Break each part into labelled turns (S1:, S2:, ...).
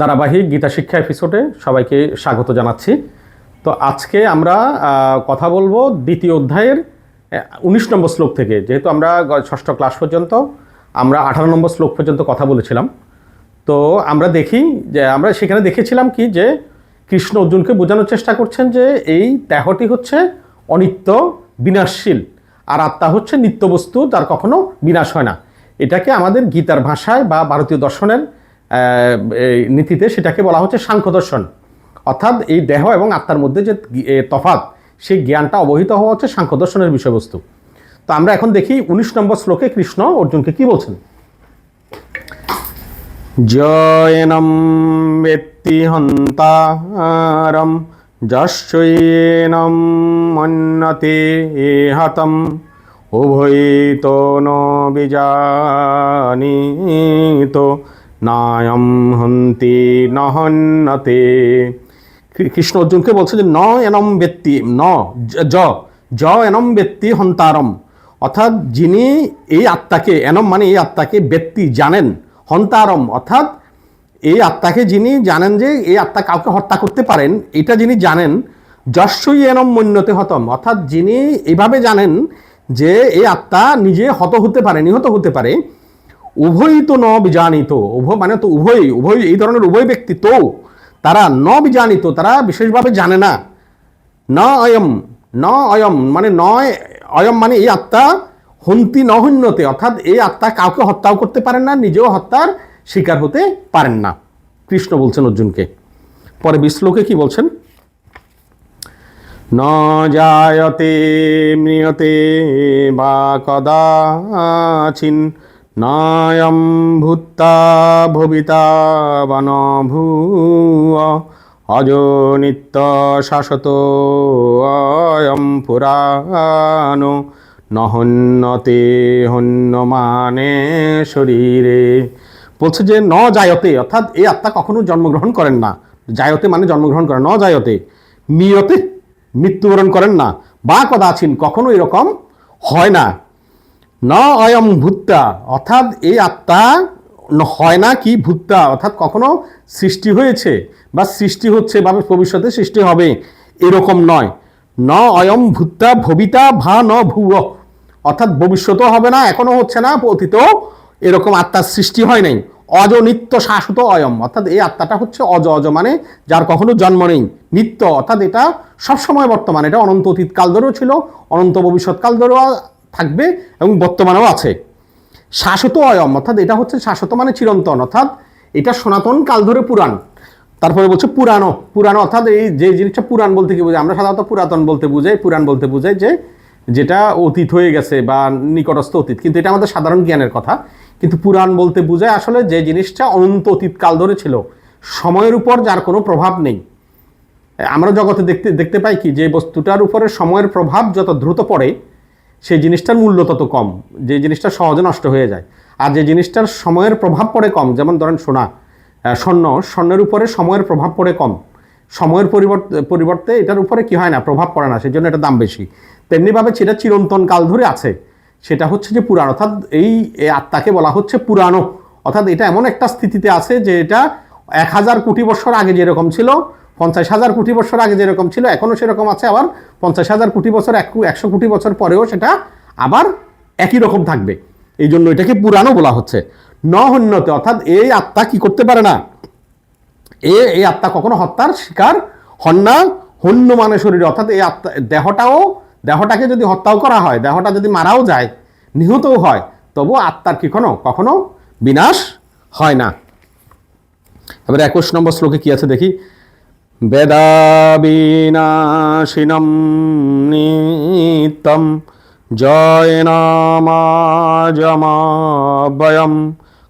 S1: ধারাবাহিক গীতা শিক্ষা এপিসোডে সবাইকে স্বাগত জানাচ্ছি। তো আজকে আমরা কথা বলব দ্বিতীয় অধ্যায়ের উনিশ নম্বর শ্লোক থেকে। যেহেতু আমরা ষষ্ঠ ক্লাস পর্যন্ত, আমরা আঠারো নম্বর শ্লোক পর্যন্ত কথা বলেছিলাম। তো আমরা দেখি যে, আমরা সেখানে দেখেছিলাম কি যে, কৃষ্ণ অর্জুনকে বোঝানোর চেষ্টা করছেন যে, এই দেহটি হচ্ছে অনিত্য, বিনাশশীল, আর আত্মা হচ্ছে নিত্য বস্তু যার কখনো বিনাশ হয় না। এটাকে আমাদের গীতার ভাষায় বা ভারতীয় দর্শনের নীতিতে সেটাকে বলা হচ্ছে সাংখ্য দর্শন অর্থাৎ এই দেহ এবং আত্মার মধ্যে যে তফাত সেই জ্ঞানটা অবহিত হওয়া হচ্ছে সাংখ্য দর্শনের বিষয়বস্তু। তো আমরা এখন দেখি উনিশ নম্বর শ্লোকে কৃষ্ণ অর্জুনকে কি বলছেন। জয়নম বেত্তি হন্তারম যশ্বয়েনম মন্নতে হতম উভয়িত ন বিজানীত নায়ম হন্তি ন হন্নতে কৃ- কৃষ্ণ অর্জুনকে বলছে যে ন এনম ব্যক্তি, ন জ- জ এনম ব্যক্তি হন্তারম। অর্থাৎ যিনি এই আত্মাকে, এনম মানে এই আত্মাকে ব্যক্তি জানেন, হন্তারম। অর্থাৎ এই আত্মাকে যিনি জানেন যে এই আত্মা কাউকে হত্যা করতে পারেন, এটা যিনি জানেন যশ্বই এনম মন্যতে হতম। অর্থাৎ যিনি এইভাবে জানেন যে এই আত্মা নিজে হত হতে পারে, নিহত হতে পারে উভয়ই তো ন বিজানিত, উভয় মানে তো উভয়ই উভয় এই ধরনের উভয় ব্যক্তি তো তারা ন বিজানিত, তারা বিশেষভাবে জানে না। ন অয়ম ন অয়ম মানে নয় অয়ম মানে এই আত্মা হন্তি নহন্যতে অর্থাৎ এই আত্মা কাউকে হত্যাও করতে পারেন না, নিজেও হত্যার শিকার হতে পারেন না। কৃষ্ণ বলছেন অর্জুনকে। পরে বিশ্লোকে কি বলছেন? ন জায়তে ম্রিয়তে বা কদাচিন নায়ম ভূত্তা ভবিতা বন ভূয় অজ নিত্য শাশ্বত অয়ম পুরাণ নহন্যতে হন্যমানে শরীরে। বলছে যে ন জায়তে অর্থাৎ এই আত্মা কখনো জন্মগ্রহণ করেন না। জায়তে মানে জন্মগ্রহণ করেন, ন জায়তে মিয়তে মৃত্যুবরণ করেন না। বা কদাচিন কখনো এরকম হয় না। ন অয়ম ভূত্তা। অর্থাৎ এই আত্মা হয় না কি ভূত্তা? অর্থাৎ কখনো সৃষ্টি হয়েছে বা সৃষ্টি হচ্ছে বা ভবিষ্যতে সৃষ্টি হবে এরকম নয়। ন অয়ম ভূত্তা ভবিতা ভা ন ভুয় অর্থাৎ ভবিষ্যতেও হবে না, এখনও হচ্ছে না অতীত এরকম আত্মার সৃষ্টি হয় নাই। অজ নিত্য শাশ্বত অয়ম অর্থাৎ এই আত্মাটা হচ্ছে অজ অজ মানে যার কখনো জন্ম নেই। নিত্য, অর্থাৎ এটা সবসময় বর্তমান। এটা অনন্ত অতীত ধরেও ছিল, অনন্ত ভবিষ্যৎ ধরেও থাকবে এবং বর্তমানেও আছে। শাশ্বত অয়ম, অর্থাৎ এটা হচ্ছে শাশ্বত মানে চিরন্তন, অর্থাৎ এটা সনাতন কাল ধরে পুরাণ। তারপরে বলছে পুরানো পুরানো অর্থাৎ এই যে জিনিসটা পুরাণ বলতে কি বোঝায়? আমরা সাধারণত পুরাতন বলতে বুঝাই, পুরাণ বলতে বুঝাই যে যেটা অতীত হয়ে গেছে বা নিকটস্থ অতীত, কিন্তু এটা আমাদের সাধারণ জ্ঞানের কথা। কিন্তু পুরাণ বলতে বোঝায় আসলে যে জিনিসটা অনন্ত অতীত কাল ধরে ছিল, সময়ের উপর যার কোনো প্রভাব নেই। আমরা জগতে দেখতে দেখতে পাই কি? যে বস্তুটার উপরে সময়ের প্রভাব যত দ্রুত পড়ে সেই জিনিসটার মূল্য তত কম, যে জিনিসটা সহজে নষ্ট হয়ে যায়। আর যে জিনিসটার সময়ের প্রভাব পড়ে কম, যেমন ধরেন সোনা স্বর্ণ, স্বর্ণের উপরে সময়ের প্রভাব পড়ে কম। সময়ের পরিবর্তে পরিবর্তে এটার উপরে কি হয় না, প্রভাব পড়ে না সেই জন্য এটা দাম বেশি। তেমনিভাবে সেটা চিরন্তন কাল ধরে আছে। সেটা হচ্ছে যে পুরাণ, অর্থাৎ এই আত্মাকে বলা হচ্ছে পুরানো অর্থাৎ এটা এমন একটা স্থিতিতে আছে যে এটা এক হাজার কোটি বছর আগে যেরকম ছিল পঞ্চাশ হাজার কোটি বছর আগে যেরকম ছিল, এখনও সেরকম আছে। আবার পঞ্চাশ হাজার কোটি বছর, এক একশো কোটি বছর পরেও সেটা আবার একই রকম থাকবে। এই জন্য এটাকে পুরানো বলা হচ্ছে। ন হন্যতে, অর্থাৎ এই আত্মা কি করতে পারে না? এ, এই আত্মা কখনো হত্যার শিকার হন না। হন্য মানে শরীরে, অর্থাৎ এই আত্মা, দেহটাও, দেহটাকে যদি হত্যাও করা হয়, দেহটা যদি মারাও যায়, নিহতও হয় তবু আত্মার কি কোনো কখনো বিনাশ হয় না। এবার একুশ নম্বর শ্লোকে কি আছে দেখি। বেদাবিনাশিনম নিত্যম জয়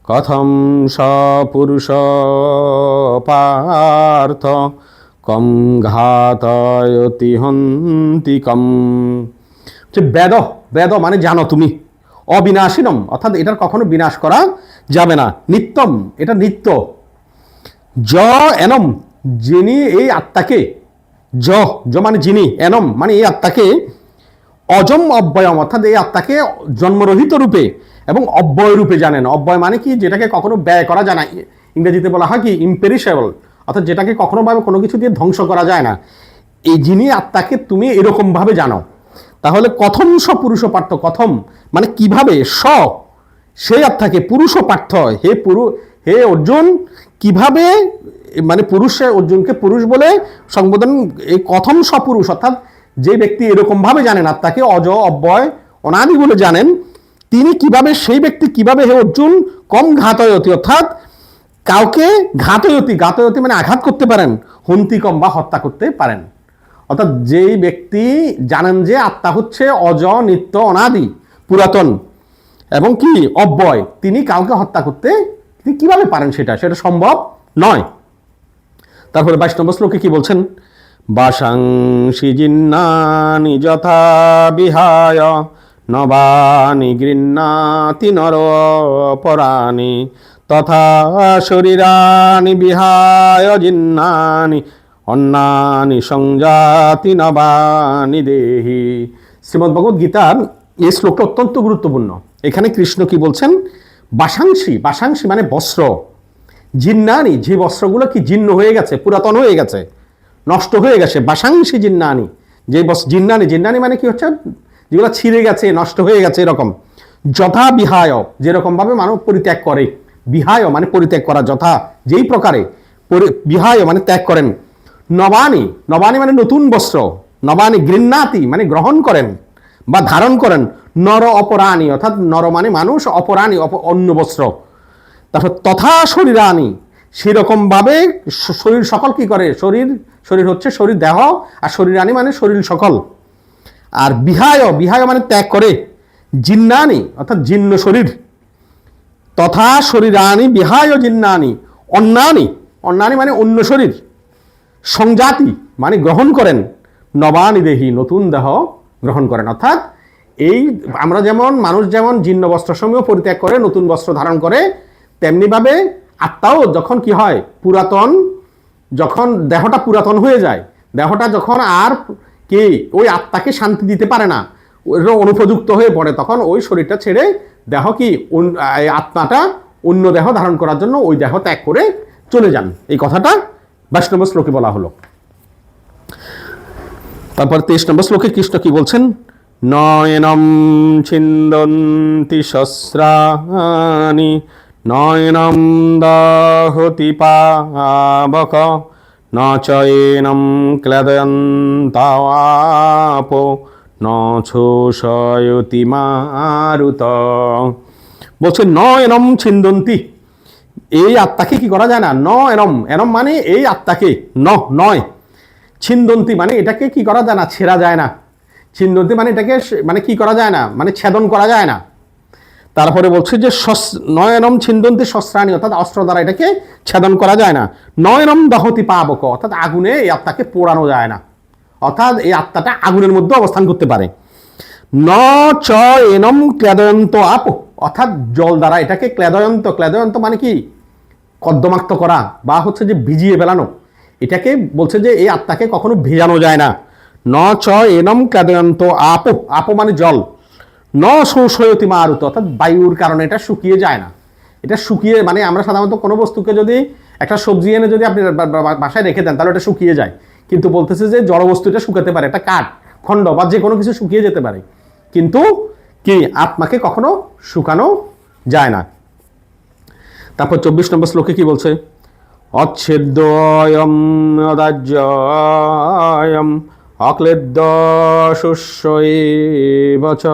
S1: কথম সপুরুষ পার্থ কম ঘাতয়তি হন্তি কম যে বেদ বেদ মানে জানো তুমি। অবিনাশিনম, অর্থাৎ এটার কখনো বিনাশ করা যাবে না। নিত্যম, এটা নিত্য। জ এনম যিনি এই আত্মাকে জ জ মানে যিনি, এনম মানে এই আত্মাকে অজম অব্যয়ম অর্থাৎ এই আত্মাকে জন্মরহিত রূপে এবং অব্যয় রূপে জানেন। অব্যয় মানে কি? যেটাকে কখনো ব্যয় করা যায় না। ইংরেজিতে বলা হয় কি? ইম্পেরিশেবল অর্থাৎ যেটাকে কখনোভাবে কোনো কিছু দিয়ে ধ্বংস করা যায় না। এই যিনি আত্মাকে তুমি এরকমভাবে জানো। তাহলে কথম স, পুরুষ পার্থ, কথম মানে কীভাবে? স, সেই আত্মাকে পুরুষ পার্থ। হে পুরু, হে অর্জুন, কীভাবে মানে পুরুষে অর্জুনকে পুরুষ বলে সম্বোধন, এই কথম সপুরুষ অর্থাৎ যে ব্যক্তি এরকমভাবে জানেন আত্মাকে অজ অব্যয়, অনাদি বলে জানেন, তিনি কীভাবে, সেই ব্যক্তি কীভাবে হে অর্জুন, কম ঘাতয়তি অর্থাৎ কাউকে ঘাতয়তি ঘাতয়তি মানে আঘাত করতে পারেন হন্তি কম বা হত্যা করতে পারেন। অর্থাৎ যেই ব্যক্তি জানেন যে আত্মা হচ্ছে অজ নিত্য, অনাদি, পুরাতন এবং কি? অব্যয়, তিনি কাউকে হত্যা করতে, তিনি কীভাবে পারেন সেটা? সেটা সম্ভব নয়। তারপরে বাইশ নম্বর শ্লোকে কি বলছেন? বাসাংসি জিন্নানি যথা বিহায়, নবানি গৃহ্ণাতি নর পরাণি, তথা শরীরানি বিহায় জিন্নানি অন্যানি সংজাতি নবানি দেহি। শ্রীমদ্ ভগবদ গীতার এই শ্লোকটা অত্যন্ত গুরুত্বপূর্ণ। এখানে কৃষ্ণ কি বলছেন? বাসাংশী বাসাংশী মানে বস্ত্র। জিন্নানি, যে বস্ত্রগুলো কি জীর্ণ হয়ে গেছে, পুরাতন হয়ে গেছে, নষ্ট হয়ে গেছে, বাসাংশী জিন্নানি। যে বস, জিন্নানি জিন্নানি মানে কি হচ্ছে? যেগুলো ছিঁড়ে গেছে, নষ্ট হয়ে গেছে, এরকম। যথা বিহায়, যেরকমভাবে মানব পরিত্যাগ করে। বিহায় মানে পরিত্যাগ করা, যথা, যেই প্রকারে। পরি- বিহায় মানে ত্যাগ করেন। নবানি নবানি মানে নতুন বস্ত্র। নবানি গৃহ্ণাতি মানে গ্রহণ করেন বা ধারণ করেন। নর অপরাণী, অর্থাৎ নর মানে মানুষ, অপরাণী, অপ, অন্য বস্ত্র। তারপর তথা শরীর শরীরানি সেরকমভাবে শরীর সকল কি করে? শরীর শরীর হচ্ছে শরীর দেহ, আর শরীরানি মানে শরীর সকল। আর বিহায় বিহায় মানে ত্যাগ করে। জিন্নানি অর্থাৎ জিন্ন শরীর। তথা শরীরানি বিহায় জিন্নানি অন্যানি অন্যানি মানে অন্য শরীর। সংজাতি মানে গ্রহণ করেন। নবানি দেহি, নতুন দেহ গ্রহণ করেন। অর্থাৎ এই আমরা যেমন, মানুষ যেমন জীর্ণ বস্ত্রসমূহ পরিত্যাগ করে, নতুন বস্ত্র ধারণ করে তেমনিভাবে আত্মাও যখন কি হয় পুরাতন, যখন দেহটা পুরাতন হয়ে যায়, দেহটা যখন আর কি ওই আত্মাকে শান্তি দিতে পারে না অনুপযুক্ত হয়ে পড়ে, তখন ওই শরীরটা ছেড়ে দেহ কি আত্মাটা অন্য দেহ ধারণ করার জন্য ওই দেহ ত্যাগ করে চলে যান। এই কথাটা বাইশ নম্বর শ্লোকে বলা হলো। তারপর তেইশ নম্বর শ্লোকে কৃষ্ণ কি বলছেন? নয়নম ছিন্দন্তি শস্রানি নয়নম দহতি পাবক, ন চয়নম ক্লেদয়ন্তাপো, ন ছোষয়তি মারুত। বলছে, নয়নম ছিন্দন্তি। এই আত্মাকে কি করা যায় না? ন এরম এরম মানে এই আত্মাকে, ন, নয়। ছিন্দন্তি মানে এটাকে কি করা যায় না? ছেঁড়া যায় না। ছিন্দন্তি মানে এটাকে মানে কি করা যায় না? মানে ছেদন করা যায় না। তারপরে বলছে যে নয়নম ছিন্দন্তি শস্ত্রাণী অর্থাৎ অস্ত্র দ্বারা এটাকে ছেদন করা যায় না। নয়নম দহতি পাবক, অর্থাৎ আগুনে এই আত্মাকে পোড়ানো যায় না। অর্থাৎ এই আত্মাটা আগুনের মধ্যে অবস্থান করতে পারে। ন চ এনম ক্লেদয়ন্ত আপ, অর্থাৎ জল দ্বারা এটাকে ক্লেদয়ন্ত ক্লেদয়ন্ত মানে কি? কদ্দমাক্ত করা, বা হচ্ছে যে ভিজিয়ে ফেলানো। এটাকে বলছে যে এই আত্মাকে কখনো ভেজানো যায় না। ন চ এনম ক্লেদয়ন্ত আপ আপ মানে জল। ন শোষয়তি মারুত অর্থাৎ বায়ুর কারণে এটা শুকিয়ে যায় না। এটা শুকিয়ে মানে আমরা সাধারণত কোনো বস্তুকে যদি একটা সবজি এনে যদি আপনি বাসায় রেখে দেন, তাহলে এটা শুকিয়ে যায়। কিন্তু বলতেছে যে জড় বস্তুটা শুকাতে পারে একটা কাঠ, খণ্ড বা যে কোনো কিছু শুকিয়ে যেতে পারে। কিন্তু কি আত্মাকে কখনো শুকানো যায় না। তারপর চব্বিশ নম্বর শ্লোকে কি বলছে? অচ্ছেদ্যয়ম অদাজ্যয়ম অক্লেদ্য শুষ্যৈবচ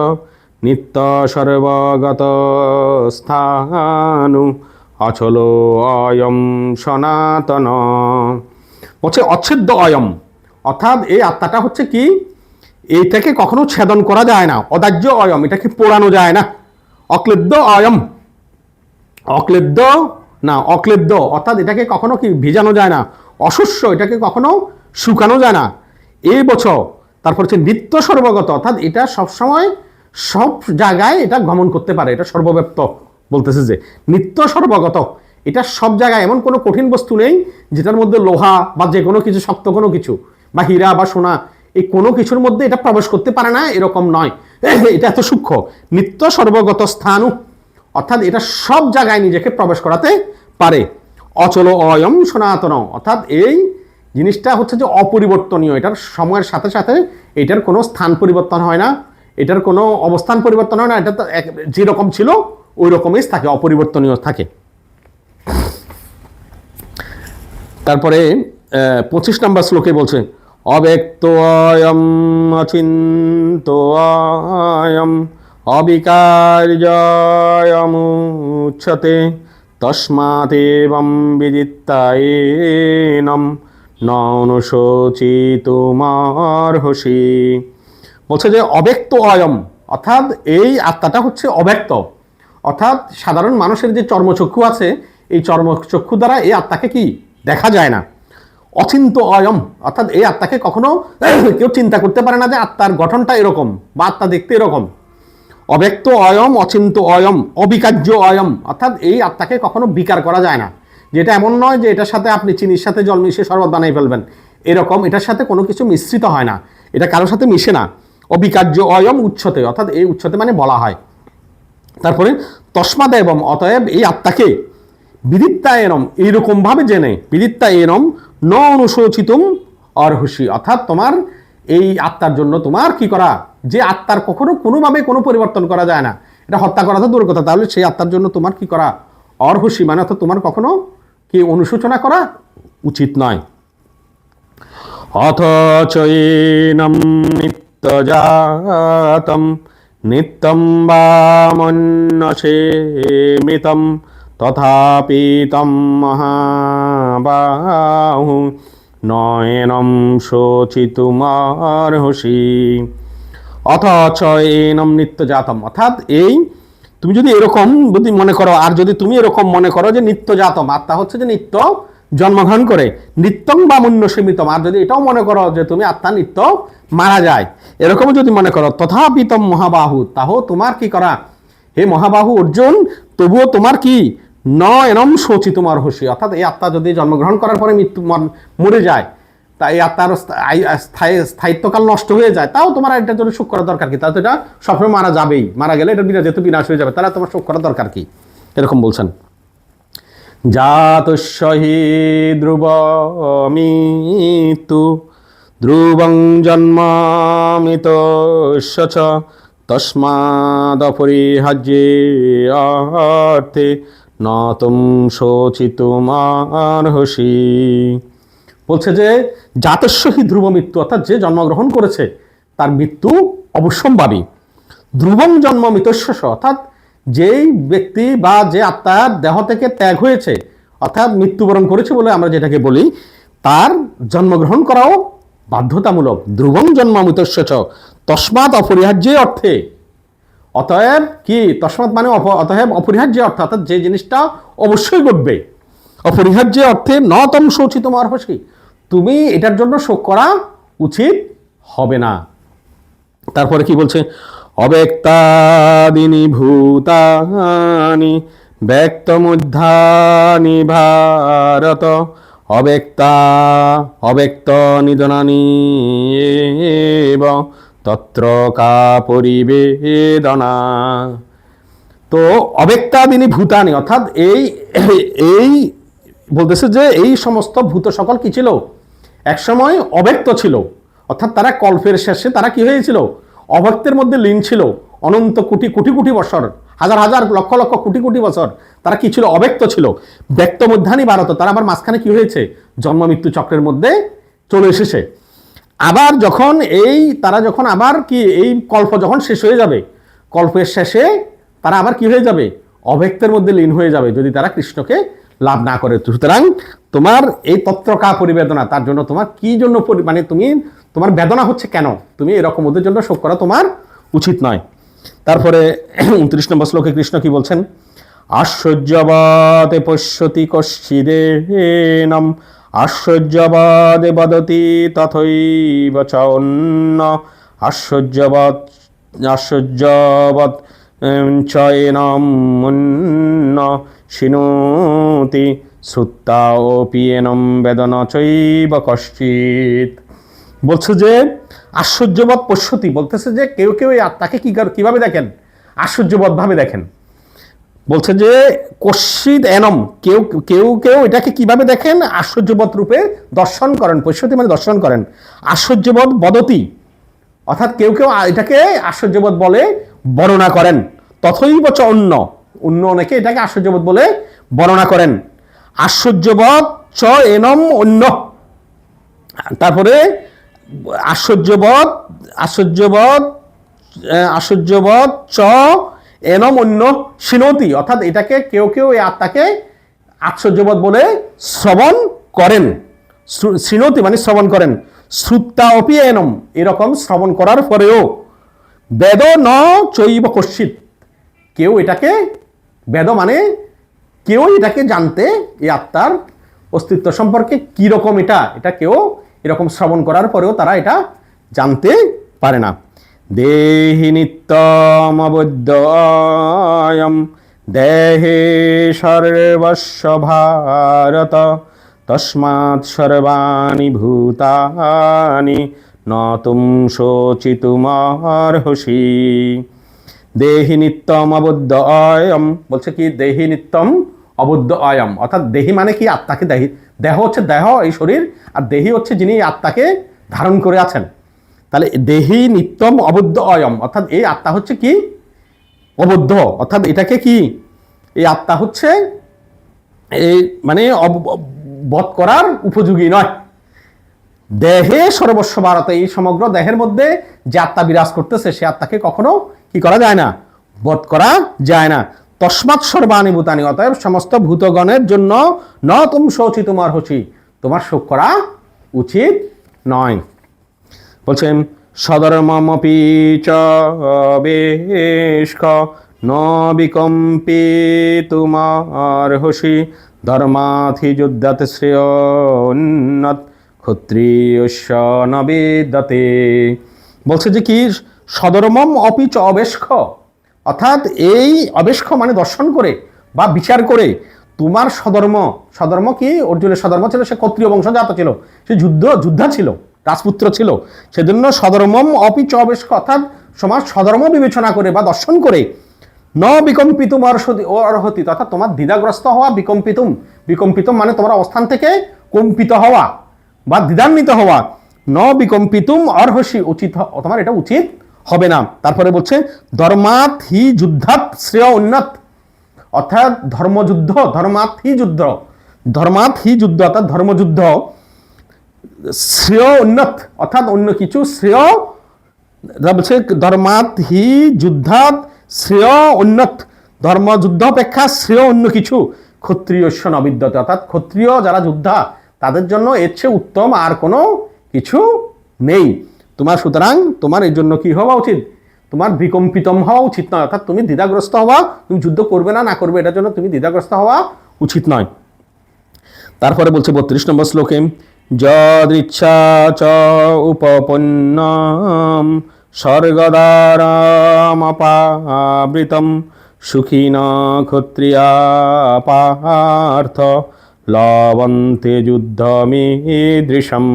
S1: নিত্য সর্বগত অচল অয়ম সনাতন। বলছে অচ্ছেদ্য অয়ম। অর্থাৎ এই আত্মাটা হচ্ছে কি? এইটাকে কখনো ছেদন করা যায় না। অদাহ্য অয়ম। এটাকে পোড়ানো যায় না। অক্লেদ্য অয়ম। অক্লেদ্য না, অক্লেদ্য। অর্থাৎ এটাকে কখনো কি ভিজানো যায় না। অশস্য এটাকে কখনো শুকানো যায় না। এই বছর তারপর হচ্ছে নিত্য সর্বগত অর্থাৎ এটা সবসময় সব জায়গায় এটা গমন করতে পারে, এটা সর্বব্যাপ্ত বলতেছে যে। নিত্য সর্বগত, এটা সব জায়গায় এমন কোনো কঠিন বস্তু নেই যেটার মধ্যে লোহা বা যে কোনো কিছু, শক্ত কোনো কিছু বা হীরা বা সোনা, এই কোনো কিছুর মধ্যে এটা প্রবেশ করতে পারে না, এরকম নয়। এটা এত সূক্ষ্ম। নিত্য সর্বগত স্থানু, অর্থাৎ এটা সব জায়গায় নিজেকে প্রবেশ করাতে পারে। অচল অয়ম সনাতন, অর্থাৎ এই জিনিসটা হচ্ছে যে অপরিবর্তনীয়, এটার সময়ের সাথে সাথে এটার কোনো স্থান পরিবর্তন হয় না। এটার কোনো অবস্থান পরিবর্তন হয় না, এটা তো যেরকম ছিল, ওই রকমই থাকে, অপরিবর্তনীয় থাকে। তারপরে পঁচিশ নম্বর শ্লোকে বলছে অব্যক্ত অয়ম অচিন্ত অয়ম অবিকার্যয়মুচ্ছতে তস্মাতেবম বিদিত্তায়েনম ননুশোচিতুমার্হসি। বলছে যে অব্যক্ত অয়ম, অর্থাৎ এই আত্মাটা হচ্ছে অব্যক্ত। অর্থাৎ সাধারণ মানুষের যে চর্মচক্ষু আছে, এই চর্মচক্ষু দ্বারা এই আত্মাকে কি? দেখা যায় না। অচিন্ত অয়ম, অর্থাৎ এই আত্মাকে কখনো কেউ চিন্তা করতে পারে না যে আত্মার গঠনটা এরকম বা আত্মা দেখতে এরকম। অব্যক্ত অয়ম, অচিন্ত অয়ম, অবিকার্য অয়ম, অর্থাৎ এই আত্মাকে কখনো বিকার করা যায় না। যেটা এমন নয় যে এটার সাথে আপনি চিনির সাথে জল মিশিয়ে শরবত বানিয়ে ফেলবেন। এরকম এটার সাথে কোনো কিছু মিশ্রিত হয় না। এটা কারোর সাথে মিশে না। অবিকার্য অয়ম উচ্ছতে, অর্থাৎ এই উচ্ছতে মানে বলা হয়। তারপরে তস্মাদ এবং অতএব এই আত্মাকে বিদিত্তা এরম, এইরকমভাবে জেনে, বিদিত্তা এরম ন অনুশোচিতুম অর্হসী অর্থাৎ তোমার এই আত্মার জন্য তোমার কি করা? যে আত্মার কখনো কোনোভাবে কোনো পরিবর্তন করা যায় না। এটা হত্যা করা তো দূর কথা, তাহলে সেই আত্মার জন্য তোমার কি করা? অর্হসী মানে অর্থাৎ তোমার কখনো কি অনুশোচনা করা উচিত নয়। অথচ নিত্যজাতম নিত্যম বা মন্যসেমিতম তথাপি তম মহাবাহু নয়নম শোচিতুমার্হসি অথচ এনম নিত্যজাতম। অর্থাৎ এই তুমি যদি এরকম যদি মনে করো, আর যদি তুমি এরকম মনে করো যে নিত্যজাতম, আত্মা হচ্ছে যে নিত্য জন্মগ্রহণ করে, নিত্যং বা মুন্য সীমিতম। আর যদি এটাও মনে করো যে তুমি আত্মা নিত্য মারা যায় এরকম যদি মনে করো তথাপিতম মহাবাহু তাহো তোমার কি করা? হে মহাবাহু অর্জুন, তবুও তোমার কি? ন এরম শোচি তোমার হসি। অর্থাৎ এই আত্মা যদি জন্মগ্রহণ করার পরে মৃত্যু মরে যায়, তা এই আত্মার স্থায়ী- স্থায়ী স্থায়িত্বকাল নষ্ট হয়ে যায়, তাও তোমার এটার জন্য সুখ করার দরকার কি? তাহলে এটা সবসময় মারা যাবেই। মারা গেলে এটা যেহেতু বিনাশ হয়ে যাবে, তাহলে তোমার সুখ করার দরকার কি? এরকম বলছেন। জাতস্য হি ধ্রুব জন্মামিতস্য চ তস্মাদপরিহার্যে অর্থে ন তুম শোচিতুমার্হসি বলছে যে জাতস্য হি ধ্রুব মৃত্যু অর্থাৎ যে জন্মগ্রহণ করেছে, তার মৃত্যু অবশ্যম্ভাবী। ধ্রুবং জন্ম মৃতস্য অর্থাৎ যেই ব্যক্তি বা যে আত্মার দেহ থেকে ত্যাগ হয়েছে, অর্থাৎ মৃত্যুবরণ করেছে বলে আমরা যেটাকে বলি, তার জন্মগ্রহণ করাও বাধ্যতামূলক। ধ্রুবং জন্ম মৃতস্য চ তস্মাৎ অপরিহার্য অর্থে। অতএব কি, তসমাৎ মানে অতএব অপরিহার্য অর্থ, অর্থাৎ যে জিনিসটা অবশ্যই ঘটবে। অপরিহার্য অর্থে ন তম শোচিত মারহসী তুমি এটার জন্য শোক করা উচিত হবে না। তারপরে কি বলছে? অব্যক্তাদিনী ভূতানি, ব্যক্তমুদ্ধানি ভারত। অব্যক্তা, অব্যক্ত নিদনানি এব, তত্র কা পরিবেদনা। তো অব্যক্তাদিনী ভূতানি, অর্থাৎ এই এই বলতেছে যে এই সমস্ত ভূত সকল কি ছিল? একসময় অব্যক্ত ছিল। অর্থাৎ তারা কল্পের শেষে তারা কি হয়েছিল? অব্যক্তের মধ্যে লীন ছিল। অনন্ত কোটি কোটি কোটি বছর, হাজার হাজার, লক্ষ লক্ষ, কোটি কোটি বছর তারা কি ছিল? অব্যক্ত ছিল। ব্যক্ত মধ্যানি ভারত, তারা আবার মাঝখানে কি হয়েছে? জন্ম মৃত্যু চক্রের মধ্যে চলে এসেছে। আবার যখন এই, তারা যখন আবার কি, এই কল্প যখন শেষ হয়ে যাবে, কল্পের শেষে তারা আবার কি হয়ে যাবে? অব্যক্তের মধ্যে লীন হয়ে যাবে যদি তারা কৃষ্ণকে লাভ না করে। সুতরাং তোমার এই তত্ত্বকা পরিবেদনা, তার জন্য তোমার কি জন্য মানে তুমি তোমার বেদনা হচ্ছে কেন? তুমি এরকম ওদের জন্য শোক করা তোমার উচিত নয়। তারপরে উনত্রিশ নম্বর শ্লোকে কৃষ্ণ কি বলছেন? আশ্চর্যবাদে পশ্যতি কশ্চিদেনম আশ্চর্যবাদে বদতি তথৈব চ অন্য আশ্চর্যবৎ আশ্চর্যবৎ চয়নম মুন্ন, শিনোতি এনম বেদন চৈব কশ্চিৎ। বলছে যে আশ্চর্যবৎ পশ্যতি বলতেছে যে, কেউ কেউ আত্মাকে কি কর- কীভাবে দেখেন? আশ্চর্যবৎভাবে দেখেন। বলছে যে কশ্চিদ এনম, কেউ কেউ কেউ এটাকে কীভাবে দেখেন? আশ্চর্যবোধ রূপে দর্শন করেন। পৈশ্যতি মানে দর্শন করেন। আশ্চর্যবোধ বদতি। অর্থাৎ কেউ কেউ এটাকে আশ্চর্যবোধ বলে বর্ণনা করেন। তথৈব চ অন্য। অন্য অনেকে এটাকে আশ্চর্যবোধ বলে বর্ণনা করেন। আশ্চর্যবোধ চ এনম অন্য। তারপরে আশ্চর্যবোধ আশ্চর্যবোধ আশ্চর্যবোধ, চ, এনম অন্য সিনতি অর্থাৎ এটাকে কেউ কেউ এই আত্মাকে আশ্চর্যবোধ বলে শ্রবণ করেন। শ্রু- শ্রীনতি মানে শ্রবণ করেন। শ্রুত্তা অপি এনম, এরকম শ্রবণ করার পরেও। বেদ ন চৈব কশ্চিত কেউ এটাকে, বেদ মানে কেউ এটাকে জানতে এই আত্মার অস্তিত্ব সম্পর্কে কি রকম এটা এটা কেউ এরকম শ্রবণ করার পরেও তারা এটা জানতে পারে না। দেহি নিত্যমবুদ্ধয়ম দেহে সর্বস্ব ভারত তস্মাৎ সর্বাণি ভূতানি, ন তুম শোচিতুমর্হসি। দেহি নিত্যম অবদ্ধ অয়ম বলছে কি? দেহি নিত্যম অবদ্ধ অয়ম অর্থাৎ দেহি মানে কি? আত্মাকে দেহি দেহ হচ্ছে দেহ, এই শরীর, আর দেহি হচ্ছে যিনি আত্মাকে ধারণ করে আছেন। তাহলে দেহি নিত্যম অবদ্ধ অয়ম, অর্থাৎ এই আত্মা হচ্ছে কি? অবদ্ধ। অর্থাৎ এটাকে কি? এই আত্মা হচ্ছে এই মানে বধ করার উপযোগী নয়। দেহে সর্বস্ব ভারত এই সমগ্র দেহের মধ্যে যে আত্মা বিরাজ করতেছে, সে আত্মাকে কখনো কি করা যায় না? বধ করা যায় না। তসমাৎ সর্বাণী ভূতানি অতএব সমস্ত ভূতগণের জন্য ন তুম শোচি তোমার হচি। তোমার শোক করা উচিত নয়। বলছেন, সদর্মমপি চ বেশ ন তোমার হসি ধর্মাথি যুদ্ধাত শ্রেয়োন্নত ক্ষত্রিয়স্য নবেদতে। বলছে যে কি সদর্মম অপি চ অবেশখ অর্থাৎ এই অবেশখ মানে দর্শন করে বা বিচার করে তোমার সধর্ম সধর্ম কি? অর্জুনের সধর্ম ছিল, সে ক্ষত্রিয় বংশজাত ছিল, সে যুদ্ধ, যোদ্ধা ছিল, রাজপুত্র ছিল, সেজন্য সধর্মম অপি চ অবেশখ অর্থাৎ সমাজ সধর্ম বিবেচনা করে বা দর্শন করে ন বিকম্পিতুম অর্হতি ও অর্হতি, অর্থাৎ তোমার দ্বিধাগ্রস্ত হওয়া বিকম্পিতুম। বিকম্পিতুম মানে তোমার অবস্থান থেকে কম্পিত হওয়া বা দ্বিধান্বিত হওয়া। ন বিকম্পিতুম অর্হসি, উচিত তোমার এটা উচিত হবে না। তারপরে বলছে ধর্মাৎ হি যুদ্ধাৎ শ্রেয় উন্নত। অর্থাৎ ধর্মযুদ্ধ ধর্মাৎ হি যুদ্ধ। ধর্মাৎ হি যুদ্ধ অর্থাৎ ধর্মযুদ্ধ। শ্রেয় উন্নত, অর্থাৎ অন্য কিছু শ্রেয়। বলছে ধর্মাৎ হি যুদ্ধাৎ শ্রেয় উন্নত। ধর্মযুদ্ধ অপেক্ষা শ্রেয় অন্য কিছু। ক্ষত্রিয়স্য নবিদ্যতে অর্থাৎ ক্ষত্রিয় যারা যোদ্ধা, তাদের জন্য এর চেয়ে উত্তম আর কোনো কিছু নেই। তোমার সুতরাং তোমার এই জন্য কি হওয়া উচিত? তোমার বিকম্পিতম হওয়া উচিত নয়, অর্থাৎ তুমি দ্বিধাগ্রস্ত হওয়া, তুমি যুদ্ধ করবে না না করবে, এটার জন্য তুমি দ্বিধাগ্রস্ত হওয়া উচিত নয়। তারপরে বলছে বত্রিশ নম্বর শ্লোকে, যদৃচ্ছা চ উপপন্নম স্বর্গদারামপাবৃতম সুখিন ক্ষত্রিয়া পার্থ লবন্তে যুদ্ধমীদৃশম।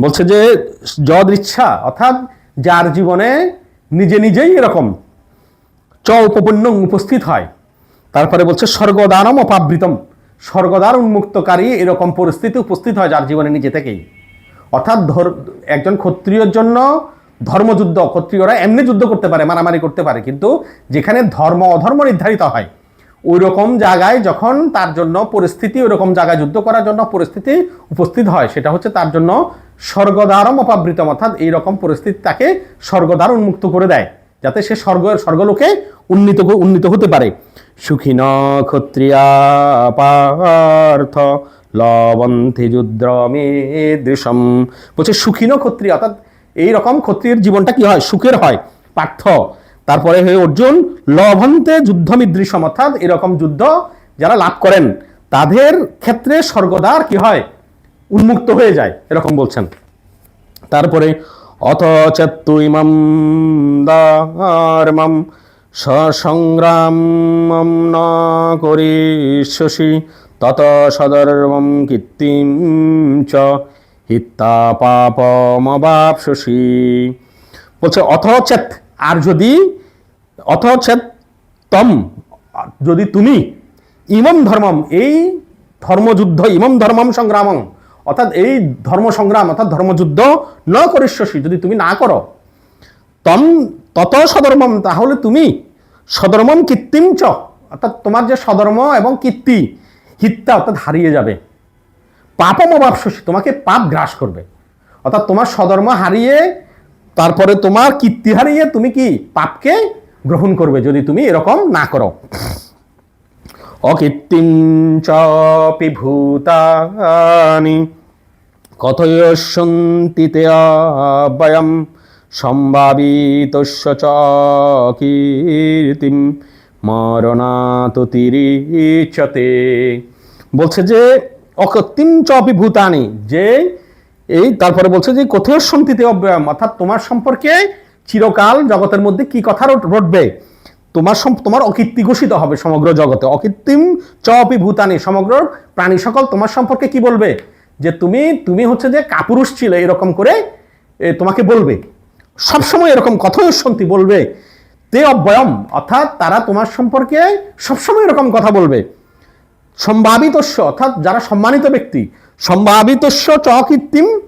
S1: বলছে যে যদ ইচ্ছা, অর্থাৎ যার জীবনে নিজে নিজেই এরকম চ উপপন্ন উপস্থিত হয়। তারপরে বলছে, স্বর্গদানম অপাবৃতম স্বর্গদ্বার উন্মুক্তকারী এরকম পরিস্থিতি উপস্থিত হয় যার জীবনে নিজে থেকেই। অর্থাৎ ধর- একজন ক্ষত্রিয়র জন্য ধর্মযুদ্ধ, ক্ষত্রিয়রা এমনি যুদ্ধ করতে পারে, মারামারি করতে পারে, কিন্তু যেখানে ধর্ম অধর্ম নির্ধারিত হয় ওই রকম জায়গায় যখন তার জন্য পরিস্থিতি ওই রকম জায়গায় যুদ্ধ করার জন্য পরিস্থিতি উপস্থিত হয়, সেটা হচ্ছে তার জন্য স্বর্গদ্বারম অপাবৃতম, অর্থাৎ এই রকম পরিস্থিতি তাকে স্বর্গদ্বার উন্মুক্ত করে দেয়, যাতে সে স্বর্গ, স্বর্গলোকে উন্নীত উন্নীত হতে পারে। সুখিন ক্ষত্রিয়া পার্থ লবন্তি যুদ্রমে দৃশম। বলছে সুখিন ক্ষত্রিয় অর্থাৎ এই রকম ক্ষত্রিয়ের জীবনটা কি হয়? সুখের হয়, পার্থ তারপরে হয়ে অর্জুন, লভন্তে যুদ্ধমিদৃশম, অর্থাৎ এরকম যুদ্ধ যারা লাভ করেন, তাদের ক্ষেত্রে স্বর্গদ্বার কি হয়? উন্মুক্ত হয়ে যায়, এরকম বলছেন। তারপরে অথ চত্তু ইমম দার্মম সসংগ্রাম ন করিষ্যসি, তত সদর্মম কীর্তিম চ, হিত্তা পাপমবাপসি বলছে অথ চেত আর যদি অথ চেত তম, যদি তুমি ইমম ধর্মম, এই ধর্মযুদ্ধ, ইমম ধর্মম সংগ্রামম অর্থাৎ এই ধর্ম সংগ্রাম, অর্থাৎ ধর্মযুদ্ধ ন করিষ্যসী, যদি তুমি না করো, তম তত সদর্মম তাহলে তুমি সদর্মম কীর্তিম চ, অর্থাৎ তোমার যে সদর্ম এবং কীর্তি হিত্তা অর্থাৎ হারিয়ে যাবে। পাপম অবাপসী তোমাকে পাপ গ্রাস করবে। অর্থাৎ তোমার সদর্ম হারিয়ে, তারপরে তোমার কীর্তি হারিয়ে তুমি কি পাপকে গ্রহণ করবে যদি তুমি এরকম না করো। অকীর্তিং চপি ভূতানি কথয়সন্তি তে অবয়ম সম্ভাবিতস্য চ কীর্তিম মরণাততিরিচতে বলছে যে অকৃত্রিম চপি ভূতানি যে এই তারপরে বলছে যে কোথায় সন্তিতে অব্যয়ম অর্থাৎ তোমার সম্পর্কে চিরকাল জগতের মধ্যে কি কথা রট- রটবে? তোমার তোমার অকীর্তি ঘোষিত হবে সমগ্র জগতে। অকৃত্রিম চপি ভূতানি, সমগ্র প্রাণী সকল তোমার সম্পর্কে কি বলবে? যে তুমি তুমি হচ্ছে যে কাপুরুষ ছিল, এরকম করে তোমাকে বলবে। সবসময় এরকম কথোপসন্তি বলবে। তে অব্যয়ম অর্থাৎ তারা তোমার সম্পর্কে সবসময় এরকম কথা বলবে। সম্ভাবিতস্য, অর্থাৎ যারা সম্মানিত ব্যক্তি, সম্ভাবিতস্য চ কৃত্রিম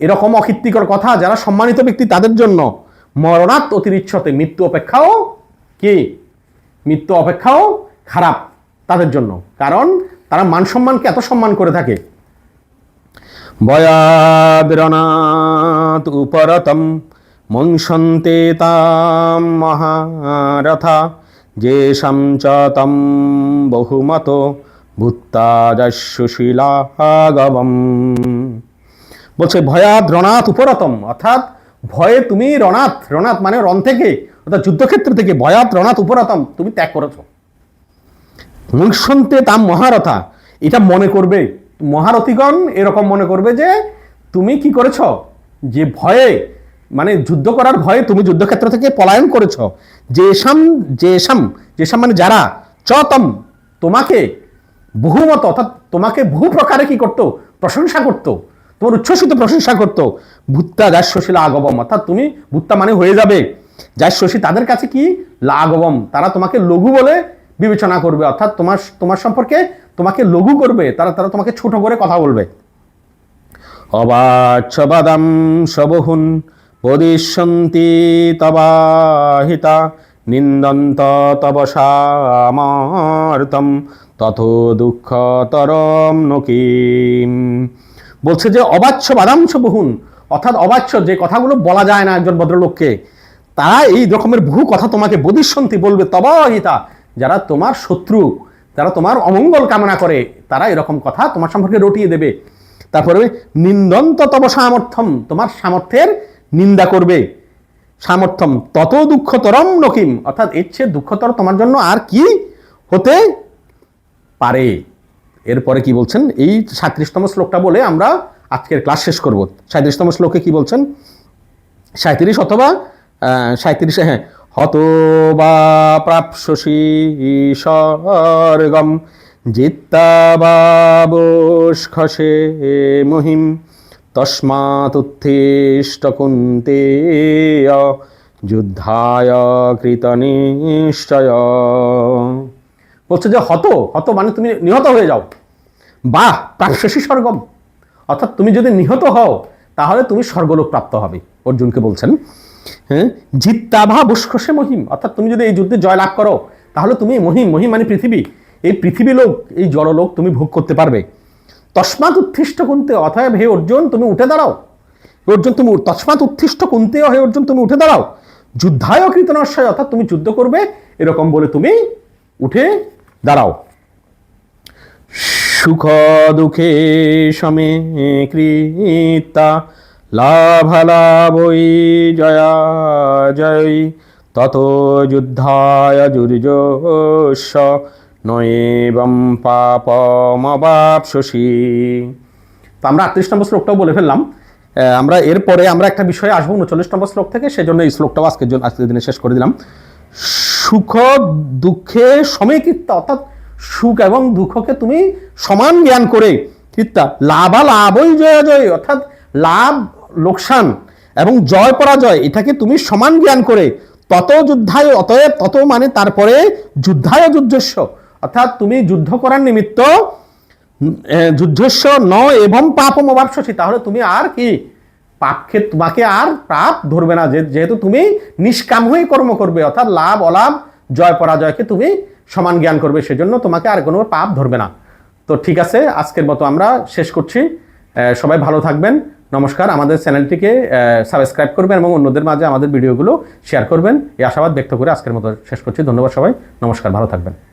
S1: এরকম অকীর্তিকর কথা যারা সম্মানিত ব্যক্তি তাদের জন্য। মরণাৎ অতিরিচ্ছতে মৃত্যু অপেক্ষাও কি? মৃত্যু অপেক্ষাও খারাপ তাদের জন্য। কারণ তারা মান সম্মানকে এত সম্মান করে থাকে। বয়াদ্রনাথ উপরতম মংসন্তে তাম মহারথা যেষাম চ তম বহুমত ভূত্তাজস্যশিলাগবম বলছে ভয়াদ রণাথ উপরতম, অর্থাৎ ভয়ে তুমি রণাথ রণাথ মানে রণ থেকে, অর্থাৎ যুদ্ধক্ষেত্র থেকে, ভয়াত, রণাথ, উপরতম, তুমি ত্যাগ করেছ। মুংসন্তে তাম মহারথা, এটা মনে করবে, মহারথীগণ এরকম মনে করবে যে, তুমি কি করেছ? যে ভয়ে মানে যুদ্ধ করার ভয়ে তুমি যুদ্ধক্ষেত্র থেকে পলায়ন করেছ। যেসাম যেসাম যেসাম মানে যারা, চতম, তোমাকে বহুমত, অর্থাৎ তোমাকে বহু প্রকারে কি করতো? প্রশংসা করতো। তোমার উচ্ছ্বসিত প্রশংসা করতো। ভূত্তা যাশ্বশীলা আগবম অর্থাৎ তুমি ভূত্তা মানে হয়ে যাবে। যাশ্বসী তাদের কাছে কি? লাগবম তারা তোমাকে লঘু বলে বিবেচনা করবে। অর্থাৎ তোমার তোমার সম্পর্কে তোমাকে লঘু করবে। তারা তারা তোমাকে ছোট করে কথা বলবে। অবাচ্ছবাদাম সবহুন বদিষ্যন্তি তবাহিতা নিন্দন্ত তব সামার্তম দুঃখতরম নকিম। বলছে যে অবাচ্য বাদাংশ বহুন অর্থাৎ অবাচ্য যে কথাগুলো বলা যায় না একজন ভদ্রলোককে, তারা এই রকমের বহু কথা তোমাকে বদিষ্যন্তি বলবে তবাহিতা যারা তোমার শত্রু, যারা তোমার অমঙ্গল কামনা করে, তারা এরকম কথা তোমার সম্পর্কে রটিয়ে দেবে। তারপরে নিন্দন্ত তব সামর্থ্যম, তোমার সামর্থ্যের নিন্দা করবে। সামর্থ্যম, তত দুঃখতরম নকিম অর্থাৎ এর চেয়ে দুঃখতর তোমার জন্য আর কি হতে পারে? এরপরে কি বলছেন? এই সাঁত্রিশতম শ্লোকটা বলে আমরা আজকের ক্লাস শেষ করব। সাঁত্রিশতম শ্লোকে কি বলছেন? সাঁত্রিশ অথবা সাঁত্রিশে হ্যাঁ হত বা প্রাপসী স্বর্গম জিত্তা বাবস্খসে মহিম তস্মাৎ উত্থিষ্ট কুন্তে যুদ্ধায় কৃত নিশ্চয় বলছে যে হত হত মানে তুমি নিহত হয়ে যাও। বা প্রাপসী স্বর্গম। অর্থাৎ তুমি যদি নিহত হও, তাহলে তুমি স্বর্গলোক প্রাপ্ত হবে, অর্জুনকে বলছেন। হ্যাঁ জিত্তাভা বুস্কসে মহিম। অর্থাৎ তুমি যদি এই যুদ্ধে জয় লাভ করো, তাহলে তুমি মহিম মহিম মানে পৃথিবী। এই পৃথিবী লোক, এই জড়লোক তুমি ভোগ করতে পারবে। তস্মাৎ উত্থিষ্ট কুন্তে অথবা হে অর্জুন, তুমি উঠে দাঁড়াও। অর্জুন, তুমি তস্মাৎ উত্থিষ্ট কুন্তে হে অর্জুন, তুমি উঠে দাঁড়াও। যুদ্ধায় কৃতনশ্বয় অর্থাৎ তুমি যুদ্ধ করবে, এরকম বলে তুমি উঠে দাঁড়াও। সুখ দুঃখে সমে কৃতা লাভালাভই জয়া জয়, তত যুদ্ধায় যুর্যস্ব নয়েবম পাপমবাপসী তো আমরা আটত্রিশ নম্বর শ্লোকটাও বলে ফেললাম। আমরা এরপরে আমরা একটা বিষয়ে আসব, উনচল্লিশ নম্বর শ্লোক থেকে, সেজন্য এই শ্লোকটাও আজকের জন্য আজকের দিনে শেষ করে দিলাম। সুখ, দুঃখে সমীকৃতা অর্থাৎ সুখ এবং দুঃখকে তুমি সমান জ্ঞান করে কৃত্যা লাভা লাভই জয় জয়, অর্থাৎ লাভ লোকসান এবং জয় পরাজয়, এটাকে তুমি সমান জ্ঞান করে। তত যুদ্ধায় অতএব তত মানে তারপরে যুদ্ধায় যুদ্ধস্ব অর্থাৎ তুমি যুদ্ধ করার নিমিত্ত যুদ্ধস্ব ন এবং পাপম অবাপসী তাহলে তুমি আর কি পাপকে তোমাকে আর পাপ ধরবে না। যেহেতু তুমি নিষ্কাম হয়ে কর্ম করবে, অর্থাৎ লাভ, অলাভ, জয়, পরাজয়কে তুমি সমান জ্ঞান করবে, সেজন্য তোমাকে আর কোনো পাপ ধরবে না। তো ঠিক আছে, আজকের মতো আমরা শেষ করছি। সবাই ভালো থাকবেন। নমস্কার। আমাদের চ্যানেলটিকে সাবস্ক্রাইব করবেন এবং অন্যদের মাঝে আমাদের ভিডিওগুলো শেয়ার করবেন। এই আশাবাদ ব্যক্ত করে আজকের মতো শেষ করছি। ধন্যবাদ সবাই। নমস্কার। ভালো থাকবেন।